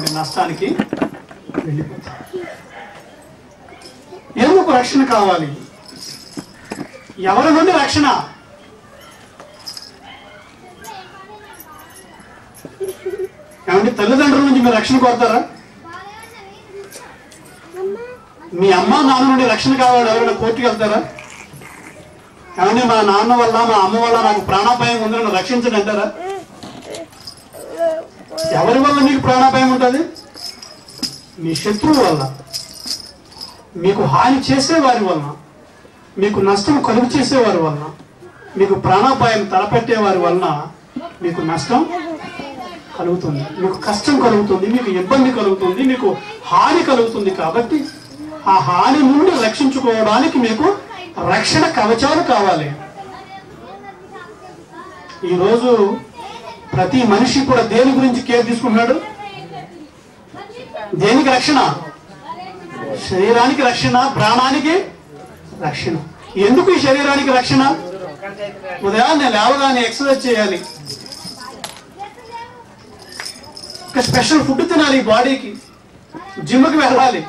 అనుకోండి నష్టానికి వెళ్ళిపోతాం ఎందుకు రక్షణ కావాలి? ఎవరి నుండి రక్షణ? ఏమంటే తల్లిదండ్రుల నుంచి మీరు రక్షణ కోరుతారా? మీ అమ్మ నాన్న నుండి రక్షణ కావాలి ఎవరైనా కోర్టుకు వెళ్తారా? ఏమంటే మా నాన్న వల్ల మా అమ్మ వల్ల నాకు ప్రాణాపాయం ఉందని రక్షించండి అంటారా? ఎవరి వల్ల మీకు ప్రాణాపాయం ఉంటుంది? మీ శత్రువు వల్ల మీకు హాని చేసేవారి వలన. మీకు నష్టం కలుగు చేసేవారి వలన. మీకు ప్రాణాపాయం తలపెట్టే వారి వలన మీకు నష్టం కలుగుతుంది. మీకు కష్టం కలుగుతుంది మీకు ఇబ్బంది కలుగుతుంది మీకు హాని కలుగుతుంది కాబట్టి ఆ హాని నుండి రక్షించుకోవడానికి మీకు రక్షణ కవచాలు కావాలి. ఈరోజు ప్రతి మనిషి కూడా దేని గురించి కేర్ తీసుకుంటున్నాడు? దేనికి రక్షణ? శరీరానికి రక్షణ ప్రాణానికి రక్షణ. ఎందుకు ఈ శరీరానికి రక్షణ? ఉదయాన్నే లేవగానే ఎక్సర్సైజ్ చేయాలి. ఒక స్పెషల్ ఫుడ్ తినాలి ఈ బాడీకి జిమ్కి వెళ్ళాలి.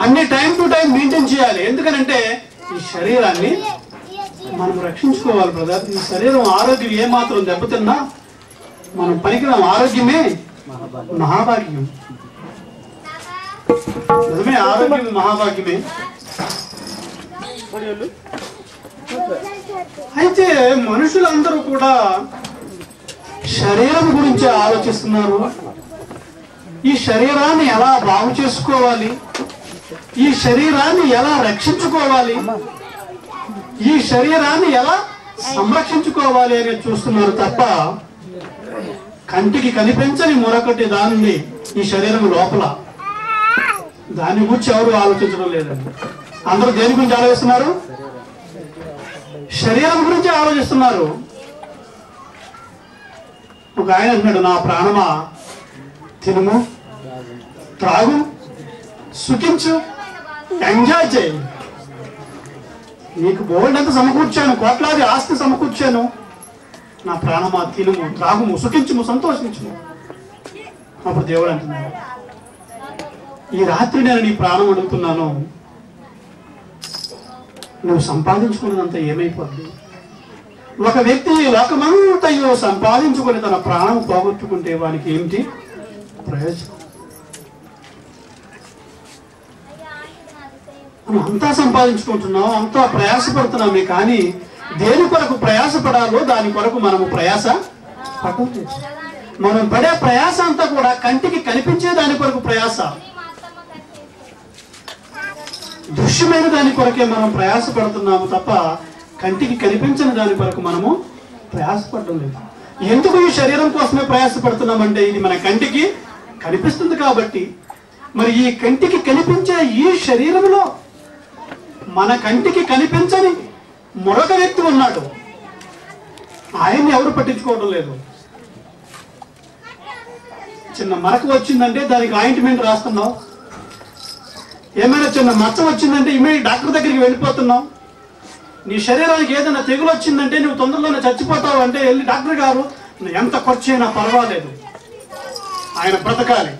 అన్ని టైం టు టైం మెయింటైన్ చేయాలి. ఎందుకనంటే ఈ శరీరాన్ని మనం రక్షించుకోవాలి బ్రదర్ ఈ శరీరం ఆరోగ్యం ఏమాత్రం దెబ్బతిన్నా మనం పనికిరాం ఆరోగ్యమే మహాభాగ్యం. నిజమే ఆరోగ్యం మహాభాగ్యమే. అయితే మనుషులందరూ కూడా శరీరం గురించి ఆలోచిస్తున్నారు. ఈ శరీరాన్ని ఎలా బాగు చేసుకోవాలి? ఈ శరీరాన్ని ఎలా రక్షించుకోవాలి? ఈ శరీరాన్ని ఎలా సంరక్షించుకోవాలి అని చూస్తున్నారు తప్ప కంటికి కనిపించని మరొకటి దానిని ఈ శరీరం లోపల. దాని గురించి ఎవరు ఆలోచించడం లేదండి. అందరూ దేని గురించి ఆలోచిస్తున్నారు? శరీరం గురించి ఆలోచిస్తున్నారు. ఒక ఆయన అంటున్నాడు నా ప్రాణమా? తినుము త్రాగు సుఖించు ఎంజాయ్ చేయి. నీకు బోల్డ్ సమకూర్చాను కోట్లాది ఆస్తి సమకూర్చాను. నా ప్రాణమా తినుము త్రాగుము సుఖించుము సంతోషించుము. అప్పుడు దేవుడు అంటున్నాడు ఈ రాత్రి నేను నీ ప్రాణం అడుగుతున్నాను. నువ్వు సంపాదించుకున్నదంతా ఏమైపోద్ది? ఒక వ్యక్తి లోకమంతయో సంపాదించుకొని తన ప్రాణం పోగొట్టుకుంటే వానికి ఏమిటి? ప్రయోజనం. నువ్వు అంతా సంపాదించుకుంటున్నావు అంతా ప్రయాసపడుతున్నామే కానీ దేని కొరకు ప్రయాసపడాలో దాని కొరకు మనము ప్రయాస పడలేదు. మనం పడే ప్రయాస అంతా కూడా కంటికి కనిపించే దాని కొరకు ప్రయాస. దృశ్యమైన దాని కొరకే మనం ప్రయాసపడుతున్నాము తప్ప కంటికి కనిపించని దాని కొరకు మనము ప్రయాసపడడం లేదు. ఎందుకు ఈ శరీరం కోసమే ప్రయాసపడుతున్నామంటే ఇది మన కంటికి కనిపిస్తుంది కాబట్టి. మరి ఈ కంటికి కనిపించే ఈ శరీరంలో మన కంటికి కనిపించని మరొక వ్యక్తి ఉన్నాడు. ఆయన్ని ఎవరు పట్టించుకోవడం లేదు. చిన్న మరక వచ్చిందంటే దానికి ఆయింట్మెంట్ రాస్తున్నాం ఏమైనా చిన్న మచ్చ వచ్చిందంటే ఇమీడియట్ డాక్టర్ దగ్గరికి వెళ్ళిపోతున్నాం నీ శరీరానికి ఏదైనా తెగులు వచ్చిందంటే నువ్వు తొందరలోనే చచ్చిపోతావు అంటే వెళ్ళి డాక్టర్ గారు ఎంత ఖర్చైనా పర్వాలేదు. ఆయన బ్రతకాలి.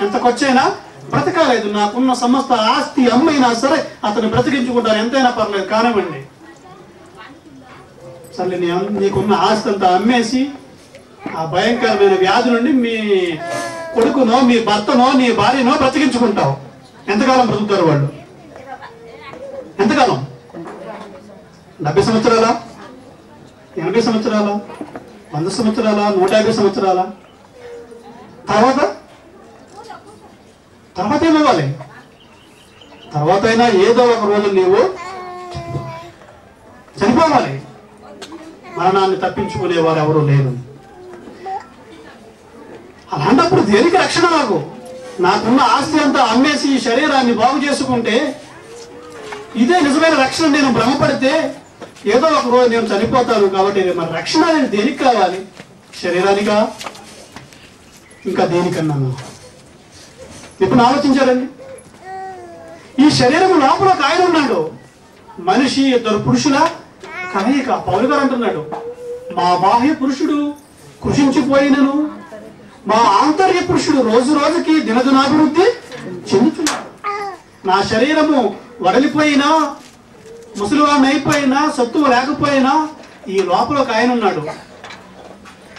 ఎంత ఖర్చైనా బ్రతకాలేదు. నాకున్న సమస్త ఆస్తి అమ్మైనా సరే అతను బ్రతికించుకుంటారు ఎంతైనా పర్లేదు కానివ్వండి. సరే నీ నీకున్న ఆస్తి అంతా అమ్మేసి ఆ భయంకరమైన వ్యాధి నుండి మీ కొడుకునో మీ భర్తనో నీ భార్యనో బ్రతికించుకుంటావు. ఎంతకాలం బ్రతుకుతారు వాళ్ళు? ఎంతకాలం? డెబ్బై సంవత్సరాలా? ఎనభై సంవత్సరాలా? వంద సంవత్సరాలా? నూట యాభై సంవత్సరాలా? తర్వాత? తర్వాత ఏమివ్వాలి? తర్వాత అయినా ఏదో ఒక రోజు నీవు చనిపోవాలి. మరణాన్ని తప్పించుకునేవారు ఎవరు లేరు. అలాంటప్పుడు దేనికి రక్షణ నాకు? నాకున్న ఆస్తి అంతా అమ్మేసి ఈ శరీరాన్ని బాగు చేసుకుంటే ఇదే నిజమైన రక్షణ. నేను భ్రమపడితే ఏదో ఒక రోజు నేను చనిపోతాను కాబట్టి మన రక్షణ అనేది దేనికి కావాలి? శరీరానికా? ఇంకా దేనికన్నాను? ఎప్పుడు ఆలోచించారండి. ఈ శరీరం లోపల ఒక ఆయన ఉన్నాడు. మనిషి ఇద్దరు పురుషుల కలయిక. పౌరు గారు అంటున్నాడు మా బాహ్య పురుషుడు కృషించిపోయినను. మా ఆంతర్య పురుషుడు రోజు రోజుకి దినదినాభివృద్ధి చెందుతున్నాడు. నా శరీరము వడలిపోయినా ముసలివాడిని అయిపోయినా సత్తువ లేకపోయినా ఈ లోపల ఒక ఆయన ఉన్నాడు.